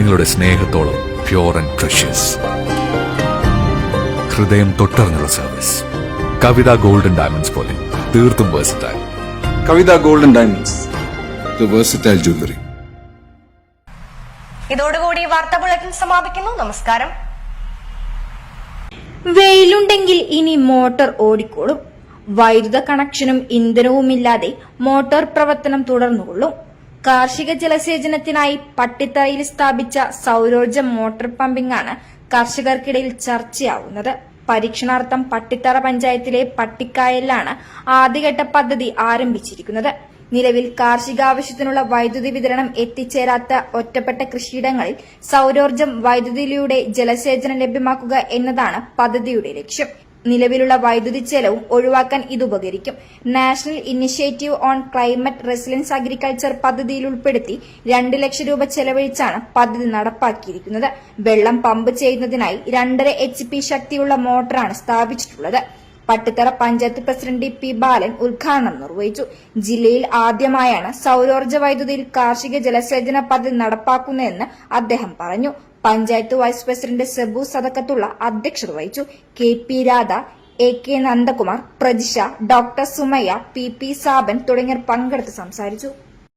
നിങ്ങളുടെ സ്നേഹത്തോളം pure and precious ഹൃദയം തൊട്ടറിഞ്ഞുള്ള സർവീസ് കവിത ഗോൾഡൻ ഡയമണ്ട്സ് പോലെ തീർത്തും versatile Kavitha golden diamonds. The versatile jewellery ഇതോടുകൂടി വാർത്താ ബുള്ളറ്റിൻ സമാപിക്കുന്നു. നമസ്കാരം. വെയിലുണ്ടെങ്കിൽ ഇനി മോട്ടോർ ഓടിക്കോളും. വൈദ്യുത കണക്ഷനും ഇന്ധനവുമില്ലാതെ മോട്ടോർ പ്രവർത്തനം തുടർന്നുകൊള്ളും. കാർഷിക ജലസേചനത്തിനായി പട്ടിത്തറയിൽ സ്ഥാപിച്ച സൗരോർജ മോട്ടോർ പമ്പിംഗ് ആണ് കർഷകർക്കിടയിൽ ചർച്ചയാവുന്നത്. പരീക്ഷണാർത്ഥം പട്ടിത്തറ പഞ്ചായത്തിലെ പട്ടിക്കായലിലാണ് ആദ്യഘട്ട പദ്ധതി ആരംഭിച്ചിരിക്കുന്നത്. നിലവിൽ കാർഷികാവശ്യത്തിനുള്ള വൈദ്യുതി വിതരണം എത്തിച്ചേരാത്ത ഒറ്റപ്പെട്ട കൃഷിയിടങ്ങളിൽ സൌരോർജം വൈദ്യുതിയിലൂടെ ജലസേചനം ലഭ്യമാക്കുക എന്നതാണ് പദ്ധതിയുടെ ലക്ഷ്യം. നിലവിലുള്ള വൈദ്യുതി ചെലവും ഒഴിവാക്കാൻ ഇത് ഉപകരിക്കും. National initiative on climate resilience agriculture പദ്ധതിയിൽ ഉൾപ്പെടുത്തി രണ്ട് ലക്ഷം രൂപ ചെലവഴിച്ചാണ് പദ്ധതി നടപ്പാക്കിയിരിക്കുന്നത്. വെള്ളം പമ്പ് ചെയ്യുന്നതിനായി രണ്ടര എച്ച് പി ശക്തിയുള്ള മോട്ടറാണ് സ്ഥാപിച്ചിട്ടുള്ളത്. പട്ടിത്തറ പഞ്ചായത്ത് പ്രസിഡന്റ് പി ബാലൻ ഉദ്ഘാടനം നിർവഹിച്ചു. ജില്ലയിൽ ആദ്യമായാണ് സൌരോർജ വൈദ്യുതിയിൽ കാർഷിക ജലസേചന പദ്ധതി നടപ്പാക്കുന്നതെന്ന് അദ്ദേഹം പറഞ്ഞു. പഞ്ചായത്ത് വൈസ് പ്രസിഡന്റ് സെബു സദക്കത്തുള്ള അധ്യക്ഷത വഹിച്ചു. K P Radha A K Nandakumar Prajisha doctor Sumayya P P Saban തുടങ്ങിയവർ പങ്കെടുത്ത് സംസാരിച്ചു.